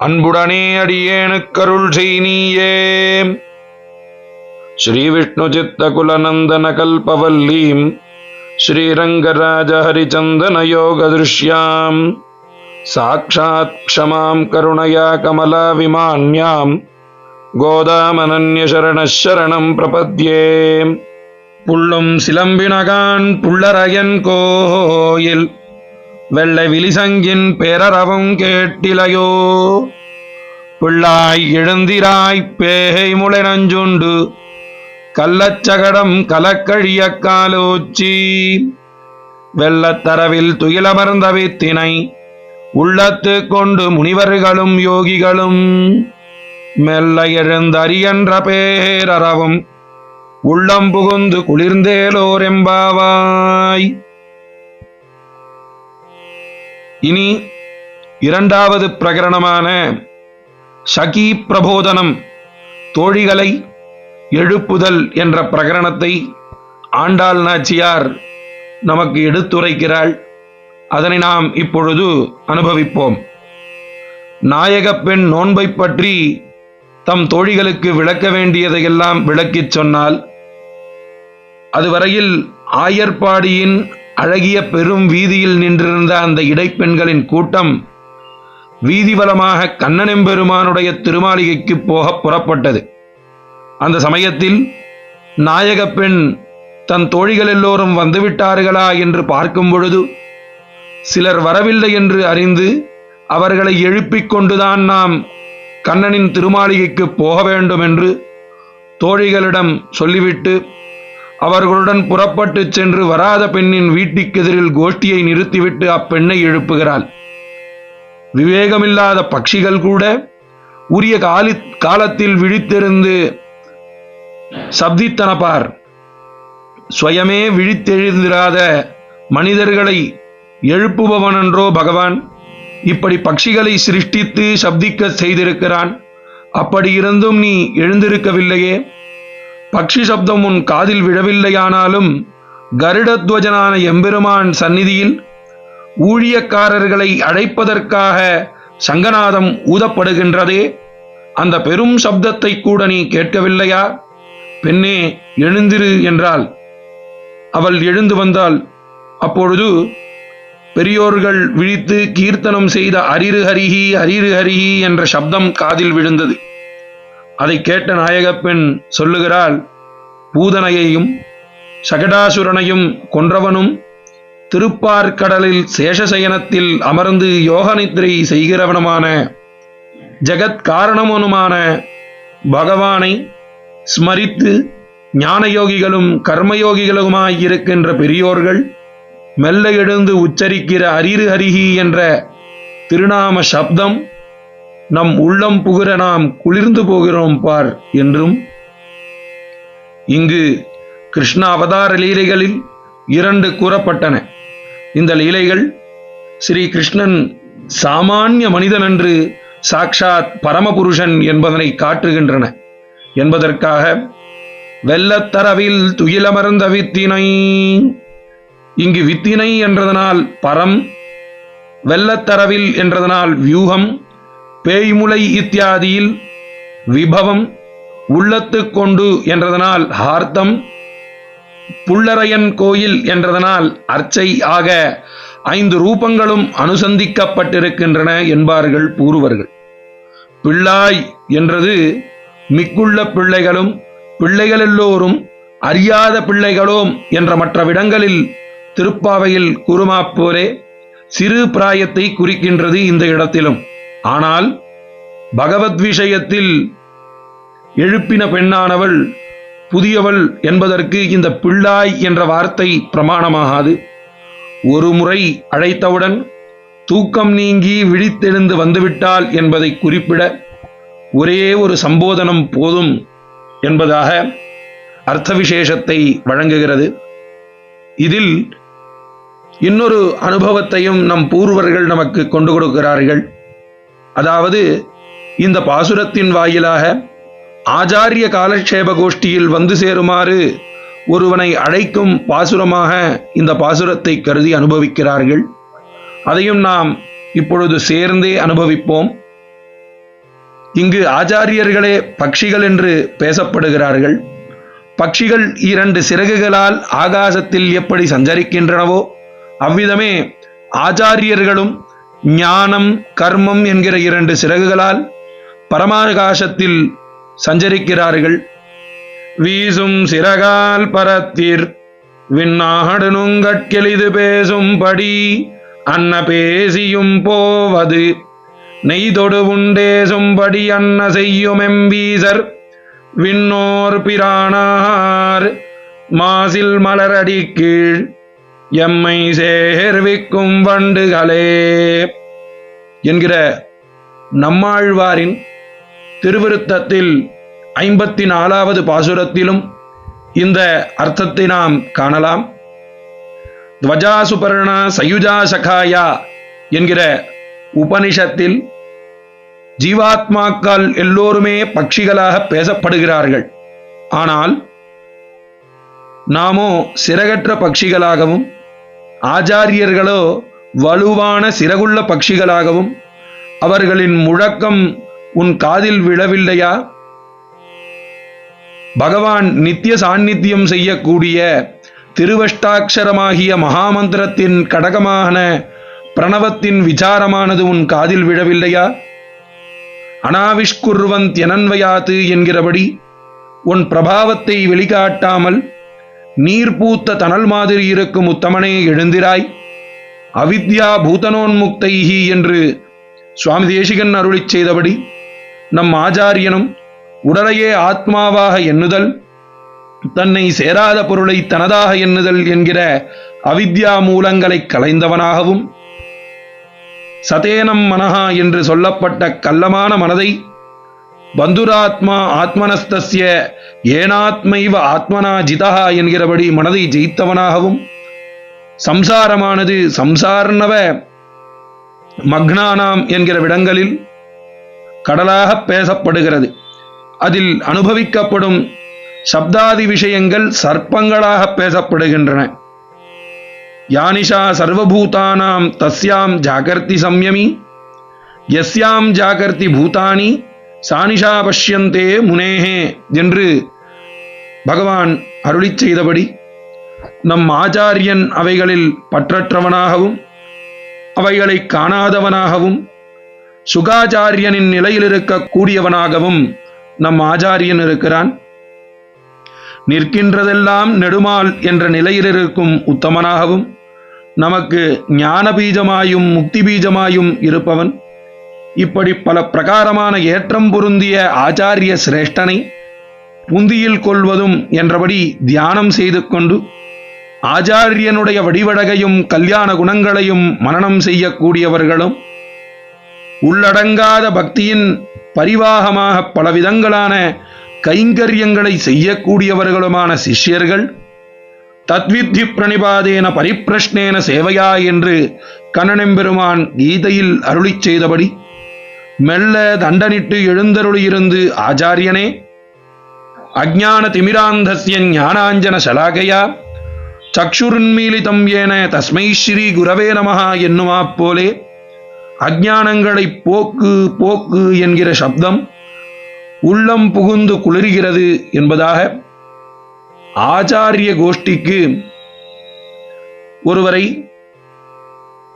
அன்புடனே அடியேனுக்கருள் செய் நீயே ஸ்ரீ விஷ்ணு சித்த குலநந்தன கல்பவல்லீம் ஸ்ரீரங்கராஜ ஹரிச்சந்தன யோக திருஷ்யாம். சாட்சாத் க்ஷமாம் கருணையா கமலா விமான்யாம் கோதாமனன்ய பிரபத்யே புள்ளும் சிலம்பினகான் புள்ளரையன் கோயில் வெள்ளை விலிசங்கின் பேரறவும் கேட்டிலையோ? பிள்ளாய் எழுந்திராய் பேகை முளை நஞ்சுண்டு கள்ளச்சகடம் கலக்கழிய காலோச்சி. வெள்ளத்தரவில் துயிலமர்ந்த வித்தினை உள்ளத்து கொண்டு முனிவர்களும் யோகிகளும் மெல்ல எழுந்தறியன்ற பேரறவும் உள்ளம் புகுந்து குளிர்ந்தேலோரெம்பாவாய் இனி இரண்டாவது பிரகரணமான சகி பிரபோதனம் தோழிகளை எழுப்புதல் என்ற பிரகரணத்தை ஆண்டாள் நாச்சியார் நமக்கு எடுத்துரைக்கிறாள். அதனை நாம் இப்பொழுது அனுபவிப்போம். நாயகப் பெண் நோன்பைப் பற்றி தம் தோழிகளுக்கு விளக்க வேண்டியதையெல்லாம் விளக்கிச் சொன்னால் அதுவரையில் ஆயர்பாடியின் அழகிய பெரும் வீதியில் நின்றிருந்த அந்த இடைப்பெண்களின் கூட்டம் வீதிவலமாக கண்ணனெம்பெருமானுடைய திருமாளிகைக்கு போக புறப்பட்டது. அந்த சமயத்தில் நாயகப் பெண் தன் தோழிகள் எல்லோரும் வந்துவிட்டார்களா என்று பார்க்கும் பொழுது சிலர் வரவில்லை என்று அறிந்து அவர்களை எழுப்பிக் கொண்டுதான் நாம் கண்ணனின் திருமாளிகைக்கு போக வேண்டும் என்று தோழிகளிடம் சொல்லிவிட்டு அவர்களுடன் புறப்பட்டு சென்று வராத பெண்ணின் வீட்டுக்கெதிரில் கோஷ்டியை நிறுத்திவிட்டு அப்பெண்ணை எழுப்புகிறாள். விவேகமில்லாத பட்சிகள் கூட உரிய காலி காலத்தில் விழித்திருந்து சப்தித்தனப்பார் சுயமே விழித்தெழுந்திராத மனிதர்களை எழுப்புபவனன்றோ பகவான். இப்படி பட்சிகளை சிருஷ்டித்து சப்திக்க செய்திருக்கிறான். அப்படி இருந்தும் நீ எழுந்திருக்கவில்லையே. பக்ஷி சப்தம் உன் காதில் விழவில்லையானாலும் கருடத்வஜனான எம்பெருமான் சந்நிதியில் ஊழியக்காரர்களை அழைப்பதற்காக சங்கநாதம் ஊதப்படுகின்றதே. அந்த பெரும் சப்தத்தை கூட நீ கேட்கவில்லையா? பெண்ணே எழுந்திரு என்றாள். அவள் எழுந்து வந்தாள். அப்பொழுது பெரியோர்கள் விழித்து கீர்த்தனம் செய்த அரிரு ஹரிஹி அரிரு ஹரிஹி என்ற சப்தம் காதில் விழுந்தது. அதை கேட்ட நாயகப் பெண் சொல்லுகிறாள் பூதனையையும் சகடாசுரனையும் கொன்றவனும் திருப்பார்கடலில் சேஷசயனத்தில் அமர்ந்து யோகநித்ரை செய்கிறவனுமான ஜெகத்காரணமனுமான பகவானை ஸ்மரித்து ஞானயோகிகளும் கர்மயோகிகளுமாயிருக்கின்ற பெரியோர்கள் மெல்ல எழுந்து உச்சரிக்கிற அரிரு ஹரிஹி என்ற திருநாம சப்தம் நம் உள்ளம் புகிற நாம் குளிர்ந்து போகிறோம் பார் என்றும் இங்கு கிருஷ்ண அவதார லீலைகளில் இரண்டு கூறப்பட்டன. இந்த லீலைகள் ஸ்ரீ கிருஷ்ணன் சாமானிய மனிதன் என்று சாக்ஷாத் பரமபுருஷன் என்பதனை காட்டுகின்றன. என்பதற்காக வெள்ளத்தரவில் துயிலமர்ந்த வித்தினை இங்கு வித்தினை என்றதனால் பரம் வெள்ளத்தரவில் என்றதனால் வியூகம் பேய்முலை இத்தியாதியில் விபவம் உள்ளத்து கொண்டு என்றதனால் ஹார்த்தம் புள்ளரையன் கோயில் என்றதனால் அர்ச்சை ஆக ஐந்து ரூபங்களும் அனுசந்திக்கப்பட்டிருக்கின்றன என்பார்கள் பூர்வர்கள். பிள்ளாய் என்றது மிக்குள்ள பிள்ளைகளும் பிள்ளைகள் எல்லோரும் அறியாத பிள்ளைகளோம் என்ற மற்ற விடங்களில் திருப்பாவையில் கூறுமாப்போரே சிறு பிராயத்தை குறிக்கின்றது இந்த இடத்திலும். ஆனால் பகவத் விஷயத்தில் எழுப்பின பெண்ணானவள் புதியவள் என்பதற்கு இந்த பிள்ளாய் என்ற வார்த்தை பிரமாணமாகாது. ஒரு முறை அழைத்தவுடன் தூக்கம் நீங்கி விழித்தெழுந்து வந்துவிட்டாள் என்பதை குறிப்பிட ஒரே ஒரு சம்போதனம் போதும் என்பதாக அர்த்த விசேஷத்தை வழங்குகிறது. இதில் இன்னொரு அனுபவத்தையும் நம் பூர்வர்கள் நமக்கு கொண்டு கொடுக்கிறார்கள். அதாவது இந்த பாசுரத்தின் வாயிலாக ஆச்சாரிய காலக்ஷேப கோஷ்டியில் வந்து சேருமாறு ஒருவனை அழைக்கும் பாசுரமாக இந்த பாசுரத்தை கருதி அனுபவிக்கிறார்கள். அதையும் நாம் இப்பொழுது சேர்ந்தே அனுபவிப்போம். இங்கு ஆச்சாரியர்களே பட்சிகள் என்று பேசப்படுகிறார்கள். பட்சிகள் இரண்டு சிறகுகளால் ஆகாசத்தில் எப்படி சஞ்சரிக்கின்றனவோ அவ்விதமே ஆச்சாரியர்களும் ஞானம் கர்மம் என்கிற இரண்டு சிறகுகளால் பரமாகாசத்தில் சஞ்சரிக்கிறார்கள். வீசும் சிறகால் பரத்தீர் விண்ணாடு நுங்கட்கெளிது பேசும்படி அன்ன பேசியும் போவது நெய்தொடு உண்டேசும்படி அன்ன செய்யும் எம்பீசர் விண்ணோர் பிரானார் மாசில் மலரடி கீழ் எம்மை சேர்விக்கும் வண்டுகளே என்கிற நம்மாழ்வாரின் திருவிருத்தத்தில் ஐம்பத்தி நாலாவது பாசுரத்திலும் இந்த அர்த்தத்தை நாம் காணலாம். துவஜாசுபர்ண சயுஜா சகாயா என்கிற உபனிஷத்தில் ஜீவாத்மாக்கள் எல்லோருமே பட்சிகளாக பேசப்படுகிறார்கள். ஆனால் நாமோ சிறகற்ற பட்சிகளாகவும் ஆச்சாரியர்களோ வலுவான சிறகுள்ள பட்சிகளாகவும் அவர்களின் முழக்கம் உன் காதில் விழவில்லையா? பகவான் நித்திய சாநித்தியம் செய்யக்கூடிய திருவஷ்டாட்சரமாகிய மகாமந்திரத்தின் கடகமான பிரணவத்தின் விசாரமானது உன் காதில் விழவில்லையா? அனாவிஷ்குர்வந்த் எனன்வயாத்து என்கிறபடி உன் பிரபாவத்தை வெளிக்காட்டாமல் நீர் பூத்த தனல் மாதிரி இருக்கும் உத்தமனே எழுந்திராய். அவித்யா பூதனோன்முக்தைஹி என்று சுவாமி தேசிகன் அருளிச் செய்தபடி நம் ஆச்சாரியனும் உடலையே ஆத்மாவாக எண்ணுதல் தன்னை சேராத பொருளை தனதாக எண்ணுதல் என்கிற அவித்யா மூலங்களை கலைந்தவனாகவும் சதேனம் மனஹா என்று சொல்லப்பட்ட கள்ளமான மனதை பந்துராத்மா ஆத்மனஸ்தஸ்ய ஏனாத்மைவ ஆத்மனா ஜிதா என்கிறபடி மனதை ஜெயித்தவனாகவும் சம்சாரமானது சம்சார்ணவ மக்னானாம் என்கிற விடங்களில் கடலாக பேசப்படுகிறது. அதில் அனுபவிக்கப்படும் சப்தாதி விஷயங்கள் சர்ப்பங்களாக பேசப்படுகின்றன. யானிஷா சர்வபூதானாம் தஸ்யாம் ஜாகர்த்தி சம்யமி யஸ்யாம் ஜாகர்த்தி பூதானி சானிஷா பஷ்யந்தே முனேஹே என்று பகவான் அருளிச் செய்தபடி நம் ஆச்சாரியன் அவைகளில் பற்றற்றவனாகவும் அவைகளை காணாதவனாகவும் சுகாச்சாரியனின் நிலையில் இருக்கக்கூடியவனாகவும் நம் ஆச்சாரியன் இருக்கிறான். நிற்கின்றதெல்லாம் நெடுமால் என்ற நிலையில் இருக்கும் உத்தமனாகவும் நமக்கு ஞான பீஜமாயும் முக்தி பீஜமாயும் இருப்பவன். இப்படி பல பிரகாரமான ஏற்றம் பொருந்திய ஆச்சாரிய சிரேஷ்டனை புந்தியில் கொள்வதும் என்றபடி தியானம் செய்து கொண்டு ஆச்சாரியனுடைய வடிவடகையும் கல்யாண குணங்களையும் மனனம் செய்யக்கூடியவர்களும் உள்ளடங்காத பக்தியின் பரிவாகமாக பலவிதங்களான கைங்கரியங்களை செய்யக்கூடியவர்களுமான சிஷ்யர்கள் தத்வித்தி பிரணிபாதேன பரிப்பிரஷ்னேன சேவையா என்று கண்ணனெம்பெருமான் கீதையில் அருளிச் செய்தபடி மெல்ல தண்டனிட்டு எழுந்தருளியிருந்து ஆச்சாரியனே அஜான திமிராந்தஸ்ய ஞானாஞ்சன சலாகையா சக்ஷுருன்மீலிதம் ஏன தஸ்மை ஸ்ரீ குரவே நமஹா என்னுமா போலே அஜானங்களை போக்கு போக்கு என்கிற சப்தம் உள்ளம் புகுந்து குளிர்கிறது என்பதாக ஆச்சாரிய கோஷ்டிக்கு ஒருவரை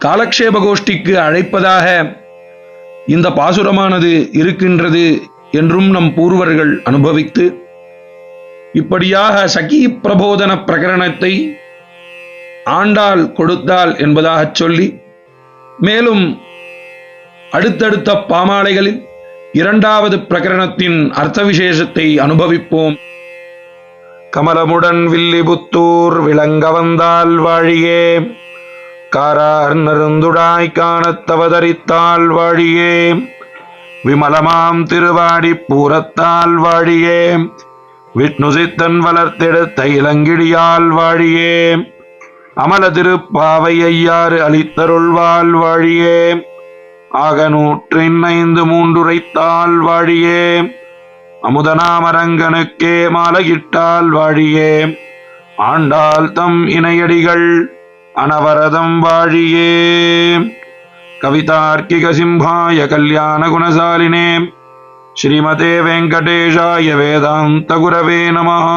காலக்ஷேப கோஷ்டிக்கு அழைப்பதாக இந்த பாசுரமானது இருக்கின்றது என்றும் நம் பூர்வர்கள் அனுபவித்து இப்படியாக சகி பிரபோதன பிரகரணத்தை ஆண்டாள் கொடுத்தாள் என்பதாகச் சொல்லி மேலும் அடுத்தடுத்த பாமாலைகளில் இரண்டாவது பிரகரணத்தின் அர்த்த விசேஷத்தை அனுபவிப்போம். கமலமுடன் வில்லிபுத்தூர் விளங்க வந்தால் வாழியே. காரார் நருந்துடாய் காணத்தவதரித்தாள் வாழியே. விமலமாம் திருவாடி பூரத்தால் வாழியே. விஷ்ணுசித்தன் வளர்த்தெடுத்த இளங்கிடியால் வாழியே. அமல திருப்பாவை ஐயாறு அளித்தருள்வாள் வாழியே. ஆக நூற்றின் ஐந்து மூன்றுரைத்தால் வாழியே. அமுதனாமரங்கனுக்கே மாலையிட்டால் வாழியே. ஆண்டாள் தம் இணையடிகள் அனவரதம் வாழியே கவிதார்க்கிக சிம்ஹாய கல்யாண குணசாலினே ஸ்ரீமதே வெங்கடேஷாய வேதாந்த குரவே நமः